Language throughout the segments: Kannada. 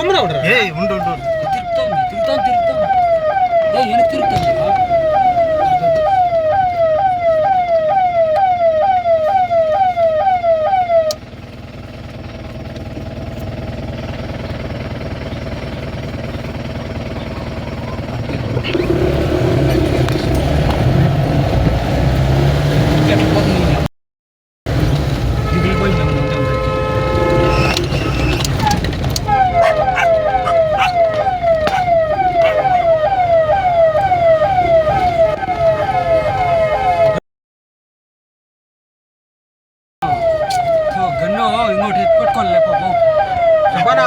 கும்பிட விடுறேன் ஏய் உண்டு உண்டு திருத்தம் திருத்தம் திருத்தம். ஏய் எனக்கு திருத்தம் ఇంకోటి పెట్టుకోలే పాప చెప్పనా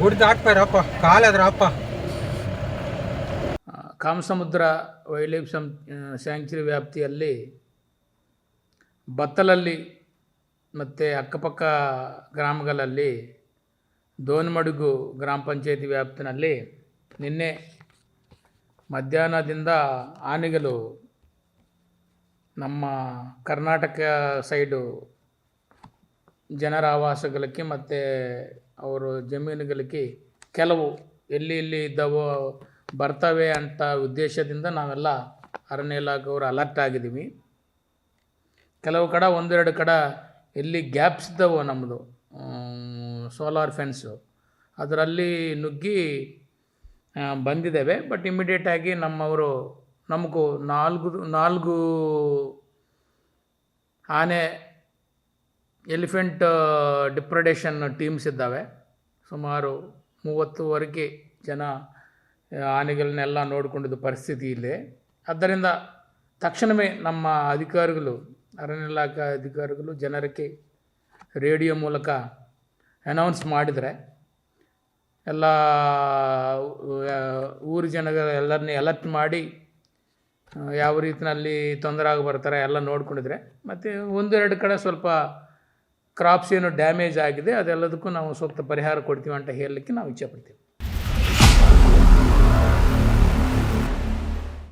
గుడి దాటిపోయారప్ప ಅಪ್ಪ. ಕಾಮಸಮುದ್ರ ವೈಲ್ಡ್ ಲೈಫ್ ಸಂ ಸ್ಯಾಂಕ್ಚುರಿ ವ್ಯಾಪ್ತಿಯಲ್ಲಿ ಬತ್ತಲಲ್ಲಿ ಮತ್ತು ಅಕ್ಕಪಕ್ಕ ಗ್ರಾಮಗಳಲ್ಲಿ ದೋನ್ಮಡುಗು ಗ್ರಾಮ ಪಂಚಾಯತಿ ವ್ಯಾಪ್ತಿನಲ್ಲಿ ನಿನ್ನೆ ಮಧ್ಯಾಹ್ನದಿಂದ ಆನೆಗಳು ನಮ್ಮ ಕರ್ನಾಟಕ ಸೈಡು ಜನರ ಆವಾಸಗಳಿಗೆ ಮತ್ತು ಅವರು ಜಮೀನುಗಳಿಗೆ ಕೆಲವು ಎಲ್ಲಿ ಎಲ್ಲಿ ಇದ್ದಾವೋ ಬರ್ತವೆ ಅಂತ ಉದ್ದೇಶದಿಂದ ನಾವೆಲ್ಲ ಅರಣ್ಯ ಇಲಾಖೆಯವರು ಅಲರ್ಟ್ ಆಗಿದ್ದೀವಿ. ಕೆಲವು ಕಡೆ ಒಂದೆರಡು ಕಡೆ ಎಲ್ಲಿ ಗ್ಯಾಪ್ಸ್ ಇದ್ದಾವೋ ನಮ್ಮದು ಸೋಲಾರ್ ಫೆನ್ಸು ಅದರಲ್ಲಿ ನುಗ್ಗಿ ಬಂದಿದ್ದೇವೆ. ಬಟ್ ಇಮಿಡಿಯೇಟಾಗಿ ನಮ್ಮವರು, ನಮಗೂ ನಾಲ್ಕು ನಾಲ್ಕು ಆನೆ ಎಲಿಫೆಂಟ್ ಡಿಪ್ರಡೇಷನ್ ಟೀಮ್ಸ್ ಇದ್ದಾವೆ. ಸುಮಾರು ಮೂವತ್ತುವರೆಗೆ ಜನ ಆನೆಗಳನ್ನೆಲ್ಲ ನೋಡಿಕೊಂಡಿದ್ದ ಪರಿಸ್ಥಿತಿ ಇದೆ. ಆದ್ದರಿಂದ ತಕ್ಷಣವೇ ನಮ್ಮ ಅಧಿಕಾರಿಗಳು, ಅರಣ್ಯ ಇಲಾಖೆ ಅಧಿಕಾರಿಗಳು ಜನರಿಗೆ ರೇಡಿಯೋ ಮೂಲಕ ಅನೌನ್ಸ್ ಮಾಡಿದರೆ, ಎಲ್ಲ ಊರು ಜನಗಳ ಎಲ್ಲರನ್ನೇ ಅಲರ್ಟ್ ಮಾಡಿ ಯಾವ ರೀತಿಯಲ್ಲಿ ತೊಂದರೆ ಆಗಿ ಬರ್ತಾರೆ ಎಲ್ಲ ನೋಡ್ಕೊಂಡಿದ್ರೆ, ಮತ್ತು ಒಂದೆರಡು ಕಡೆ ಸ್ವಲ್ಪ ಕ್ರಾಪ್ಸ್ ಏನು ಡ್ಯಾಮೇಜ್ ಆಗಿದೆ ಅದೆಲ್ಲದಕ್ಕೂ ನಾವು ಸೂಕ್ತ ಪರಿಹಾರ ಕೊಡ್ತೀವಿ ಅಂತ ಹೇಳಲಿಕ್ಕೆ ನಾವು ಇಚ್ಛೆ ಪಡ್ತೀವಿ.